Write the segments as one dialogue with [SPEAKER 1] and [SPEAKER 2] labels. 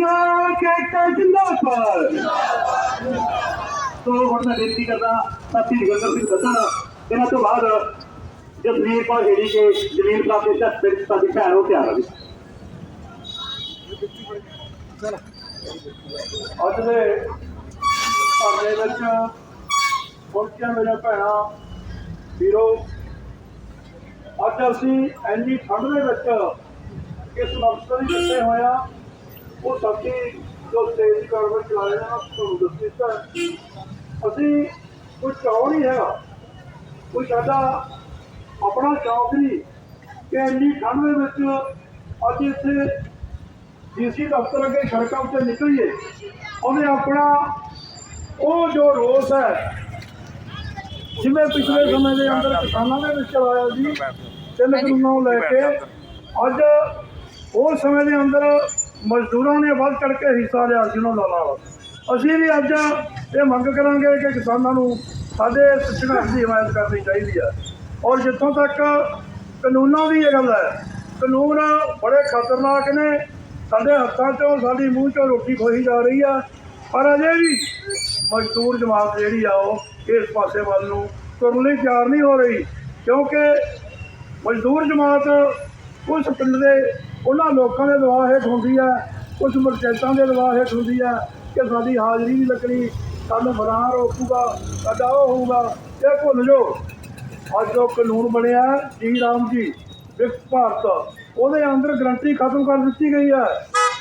[SPEAKER 1] ਕੌਮੀਆਂ ਕੈਟਾ ਜਿੰਦਾਬਾਦ ਤੋਂ ਹੁਣ ਮੈਂ ਬੇਨਤੀ ਕਰਦਾ ਸਾਥੀ ਜਗੰਦਰ ਸਿੰਘ ਦੱਸਣ ਇਹਨਾਂ ਤੋਂ ਬਾਅਦ ਜਸਵੀਰ ਕੌਰ ਹੇੜੀ ਕੇ ਜ਼ਮੀਨ ਪ੍ਰਾਪਤ ਦੇ ਪਿੰਡ ਸਾਡੀ ਭੈਣ ਉਹ ਤਿਆਰ ਹੋਵੇ
[SPEAKER 2] ਅੱਜ ਦੇ ਧਰਨੇ ਵਿੱਚ ਪਹੁੰਚੀਆਂ ਮੇਰੇ ਭੈਣਾਂ, ਵੀਰੋ, ਅੱਜ ਅਸੀਂ ਇੰਨੀ ਠੰਡ ਦੇ ਵਿੱਚ ਇਸ ਮਕਸਦ ਲਈ ਇਕੱਠੇ ਹੋਇਆ ਉਹ ਸਾਡੀ ਜੋ ਸਟੇਜ ਕਾਰਵਾਈ ਚਲਾ ਰਹੇ ਨੇ ਤੁਹਾਨੂੰ ਦੱਸ ਦਿੱਤਾ ਅਸੀਂ ਕੋਈ ਚਾਅ ਨਹੀਂ ਹੈਗਾ। ਕੋਈ ਸਾਡਾ ਆਪਣਾ ਸ਼ੌਕ ਨਹੀਂ ਕਿ ਇੰਨੀ ਠੰਡ ਦੇ ਵਿੱਚ ਅੱਜ ਇੱਥੇ ਡੀਸੀ ਦਫ਼ਤਰ ਅੱਗੇ ਸੜਕਾਂ ਉੱਤੇ ਨਿਕਲੀਏ। ਉਹਨੇ ਆਪਣਾ ਉਹ ਜੋ ਰੋਸ ਹੈ, ਜਿਵੇਂ ਪਿਛਲੇ ਸਮੇਂ ਦੇ ਅੰਦਰ ਕਿਸਾਨਾਂ ਦੇ ਵਿੱਚ ਚਲਾਇਆ ਸੀ, ਤਿੰਨ ਕਾਨੂੰਨਾਂ ਨੂੰ ਲੈ ਕੇ, ਅੱਜ ਉਸ ਸਮੇਂ ਦੇ ਅੰਦਰ ਮਜ਼ਦੂਰਾਂ ਨੇ ਵੱਧ ਚੜ ਕੇ ਹਿੱਸਾ ਲਿਆ ਸੀ ਦਾ ਨਾਲ। ਅਸੀਂ ਵੀ ਅੱਜ ਇਹ ਮੰਗ ਕਰਾਂਗੇ ਕਿ ਕਿਸਾਨਾਂ ਨੂੰ ਸਾਡੇ ਸੰਘਰਸ਼ ਦੀ ਹਮਾਇਤ ਕਰਨੀ ਚਾਹੀਦੀ ਹੈ। ਔਰ ਜਿੱਥੋਂ ਤੱਕ ਕਾਨੂੰਨਾਂ ਦੀ ਇਹ ਗੱਲ ਹੈ, ਕਾਨੂੰਨ ਬੜੇ ਖਤਰਨਾਕ ਨੇ। ਸਾਡੇ ਹੱਥਾਂ 'ਚੋਂ, ਸਾਡੀ ਮੂੰਹ 'ਚੋਂ ਰੋਟੀ ਖੋਹੀ ਜਾ ਰਹੀ ਆ। ਪਰ ਅਜੇ ਵੀ ਮਜ਼ਦੂਰ ਜਮਾਤ ਜਿਹੜੀ ਆ ਉਹ ਇਸ ਪਾਸੇ ਵੱਲ ਨੂੰ ਤੁਰਨ ਲਈ ਤਿਆਰ ਨਹੀਂ ਹੋ ਰਹੀ। ਕਿਉਂਕਿ ਮਜ਼ਦੂਰ ਜਮਾਤ ਉਸ ਪਿੰਡ ਦੇ ਉਹਨਾਂ ਲੋਕਾਂ ਦੇ ਦਬਾਅ ਹੇਠ ਹੁੰਦੀ ਹੈ ਕੁਝ ਪੰਚਾਇਤਾਂ ਦੇ ਦਬਾਅ ਹੇਠ ਹੁੰਦੀ ਹੈ ਕਿ ਸਾਡੀ ਹਾਜ਼ਰੀ ਨਹੀਂ ਲੱਗਣੀ, ਸਾਨੂੰ ਫਰਾਂ ਰੋਕੂਗਾ, ਸਾਡਾ ਉਹ ਹੋਊਗਾ। ਇਹ ਭੁੱਲ ਜਾਓ। ਅੱਜ ਉਹ ਕਾਨੂੰਨ ਬਣਿਆ, ਜੀ ਰਾਮ ਜੀ, ਵਿਕਸ ਭਾਰਤ। ਉਹਦੇ ਅੰਦਰ ਗਰੰਟੀ ਖਤਮ ਕਰ ਦਿੱਤੀ ਗਈ ਹੈ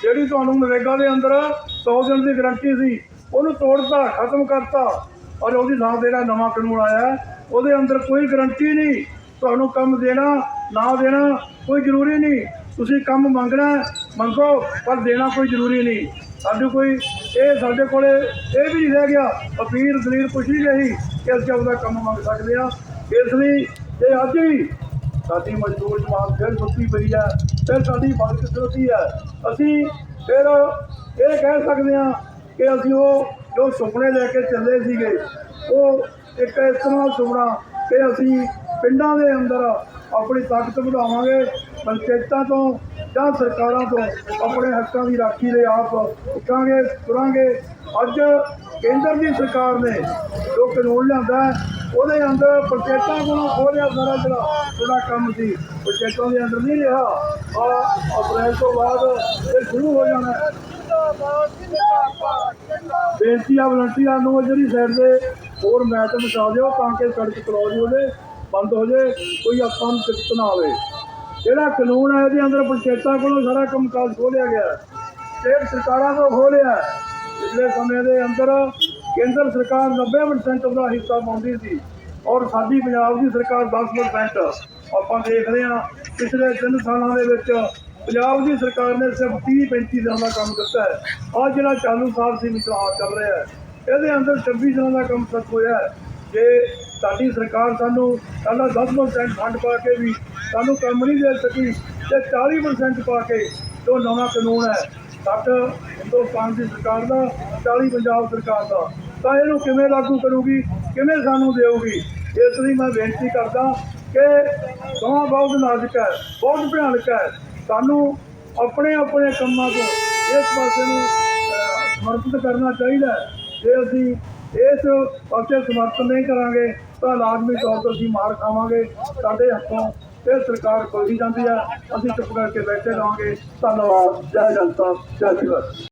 [SPEAKER 2] ਜਿਹੜੀ ਤੁਹਾਨੂੰ ਨਰੇਗਾ ਦੇ ਅੰਦਰ 100 ਦਿਨ ਦੀ ਗਰੰਟੀ ਸੀ, ਉਹਨੂੰ ਤੋੜਤਾ, ਖਤਮ ਕਰਤਾ। ਔਰ ਉਹਦੀ ਥਾਂ ਜਿਹੜਾ ਨਵਾਂ ਕਾਨੂੰਨ ਆਇਆ, ਉਹਦੇ ਅੰਦਰ ਕੋਈ ਗਰੰਟੀ ਨਹੀਂ। ਤੁਹਾਨੂੰ ਕੰਮ ਦੇਣਾ, ਨਾ ਦੇਣਾ, ਕੋਈ ਜ਼ਰੂਰੀ ਨਹੀਂ। ਤੁਸੀਂ ਕੰਮ ਮੰਗਣਾ ਮੰਗੋ, ਪਰ ਦੇਣਾ ਕੋਈ ਜ਼ਰੂਰੀ ਨਹੀਂ। ਸਾਡੇ ਕੋਈ, ਇਹ ਸਾਡੇ ਕੋਲੇ, ਇਹ ਵੀ ਨਹੀਂ ਰਹਿ ਗਿਆ। ਅਪੀਲ ਦਲੀਲ ਕੁਛ ਨਹੀਂ ਰਹੀ ਕਿ ਅਸੀਂ ਆਪਦਾ ਕੰਮ ਮੰਗ ਸਕਦੇ ਆ ਇਸ ਲਈ ਇਹ ਅੱਜ ਵੀ ਸਾਡੀ ਮਜ਼ਦੂਰ ਜਮਾਤ ਫਿਰ ਸੁੱਤੀ ਪਈ ਹੈ, ਫਿਰ ਸਾਡੀ ਬਦਕਿਸਮਤੀ ਹੈ, ਅਸੀਂ ਫਿਰ ਇਹ ਕਹਿ ਸਕਦੇ ਹਾਂ ਕਿ ਅਸੀਂ ਉਹ ਜੋ ਸੁਪਨੇ ਲੈ ਕੇ ਚੱਲੇ ਸੀਗੇ, ਉਹ ਇੱਕ ਇਸ ਤਰ੍ਹਾਂ ਸੁਪਨਾ ਕਿ ਅਸੀਂ ਪਿੰਡਾਂ ਦੇ ਅੰਦਰ ਆਪਣੀ ਤਾਕਤ ਵਧਾਵਾਂਗੇ, ਪੰਚਾਇਤਾਂ ਤੋਂ ਜਾਂ ਸਰਕਾਰਾਂ ਤੋਂ ਆਪਣੇ ਹੱਕਾਂ ਦੀ ਰਾਖੀ ਲਈ ਆਪ ਉੱਠਾਂਗੇ, ਤੁਰਾਂਗੇ। ਅੱਜ ਕੇਂਦਰ ਦੀ ਸਰਕਾਰ ਨੇ ਜੋ ਕਾਨੂੰਨ ਲਿਆਂਦਾ ਉਹਦੇ ਅੰਦਰ ਪੰਚਾਇਤਾਂ ਕੋਲੋਂ ਰਿਹਾ ਸਾਰਾ ਜਿਹੜਾ ਥੋੜਾ ਕੰਮ ਸੀ, ਪੰਚਾਇਤਾਂ ਦੇ ਅੰਦਰ ਨਹੀਂ ਰਿਹਾ। ਔਰ ਅਪ੍ਰੈਲ ਤੋਂ ਬਾਅਦ ਇਹ ਸ਼ੁਰੂ ਹੋ ਜਾਣਾ ਹੈ। ਬੇਨਤੀ ਆ ਵਲੰਟੀਅਰ ਨੂੰ ਜਿਹੜੀ ਸਾਈਡ ਦੇ ਹੋਰ ਮੈਚ ਮਚਾ ਦਿਓ, ਤਾਂ ਕਿ ਸੜਕ ਕਲੋਜ਼ ਹੋ ਜੇ ਬੰਦ ਹੋ ਜੇ, ਕੋਈ ਆਪਾਂ ਨੂੰ ਦਿੱਕਤ ਨਾ ਆਵੇ। ਜਿਹੜਾ ਕਾਨੂੰਨ ਹੈ, ਇਹਦੇ ਅੰਦਰ ਪੰਚਾਇਤਾਂ ਕੋਲੋਂ ਸਾਰਾ ਕੰਮ ਕਾਜ ਖੋਲਿਆ ਗਿਆ ਸਟੇਟ ਸਰਕਾਰਾਂ ਤੋਂ ਖੋਲਿਆ ਹੈ। ਪਿਛਲੇ ਸਮੇਂ ਦੇ ਅੰਦਰ ਕੇਂਦਰ ਸਰਕਾਰ 90% ਦਾ ਹਿੱਸਾ ਪਾਉਂਦੀ ਸੀ ਔਰ ਸਾਡੀ ਪੰਜਾਬ ਦੀ ਸਰਕਾਰ 10% ਆਪਾਂ ਦੇਖਦੇ ਹਾਂ, ਪਿਛਲੇ 3 ਸਾਲਾਂ ਦੇ ਵਿੱਚ ਪੰਜਾਬ ਦੀ ਸਰਕਾਰ ਨੇ ਸਿਰਫ 30 35 ਦਿਨਾਂ ਦਾ ਕੰਮ ਦਿੱਤਾ ਹੈ। ਆਹ ਜਿਹੜਾ ਚਾਲੂ ਸਾਲ ਸੀ ਮਿਸਰਾਹ ਚੱਲ ਰਿਹਾ ਹੈ। ਇਹਦੇ ਅੰਦਰ 26 ਦਿਨਾਂ ਦਾ ਕੰਮ ਸੱਚ ਹੋਇਆ ਹੈ। ਜੇ ਸਾਡੀ ਸਰਕਾਰ ਸਾਨੂੰ ਸਾਡਾ 10% ਫੰਡ ਪਾ ਕੇ ਵੀ ਸਾਨੂੰ ਕੰਮ ਨਹੀਂ ਦੇ ਸਕੀ ਤੇ 40% ਪਾ ਕੇ ਜੋ ਨਵਾਂ ਕਾਨੂੰਨ ਹੈ ਸੱਠ ਹਿੰਦੁਸਤਾਨ ਦੀ ਸਰਕਾਰ ਦਾ 40 ਪੰਜਾਬ ਸਰਕਾਰ ਦਾ। ਤਾਂ ਇਹਨੂੰ ਕਿਵੇਂ ਲਾਗੂ ਕਰੂਗੀ, ਕਿਵੇਂ ਸਾਨੂੰ ਦੇਊਗੀ? ਇਸ ਲਈ ਮੈਂ ਬੇਨਤੀ ਕਰਦਾ ਕਿ ਸਮਾਂ ਬਹੁਤ ਨਾਜ਼ੁਕ ਹੈ, ਬਹੁਤ ਭਿਆਨਕ ਹੈ। ਸਾਨੂੰ ਆਪਣੇ ਆਪਣੇ ਕੰਮਾਂ ਤੋਂ ਇਸ ਪਾਸੇ ਨੂੰ ਸਮਰਪਿਤ ਕਰਨਾ ਚਾਹੀਦਾ ਜੇ ਅਸੀਂ ਇਸ ਪਾਸੇ ਸਮਰਪਿਤ ਨਹੀਂ ਕਰਾਂਗੇ ਤਾਂ ਲਾਜ਼ਮੀ ਤੌਰ ਤੇ ਅਸੀਂ ਮਾਰ ਖਾਵਾਂਗੇ ਸਾਡੇ ਹੱਥੋਂ ਇਹ ਸਰਕਾਰ ਖੋਲੀ ਜਾਂਦੀ ਹੈ। ਅਸੀਂ ਚੁੱਪ ਕਰਕੇ ਬੈਠੇ ਰਹਾਂਗੇ। ਧੰਨਵਾਦ। ਜੈ ਜਨਤਾ। ਜੈ ਸ਼ਿਵ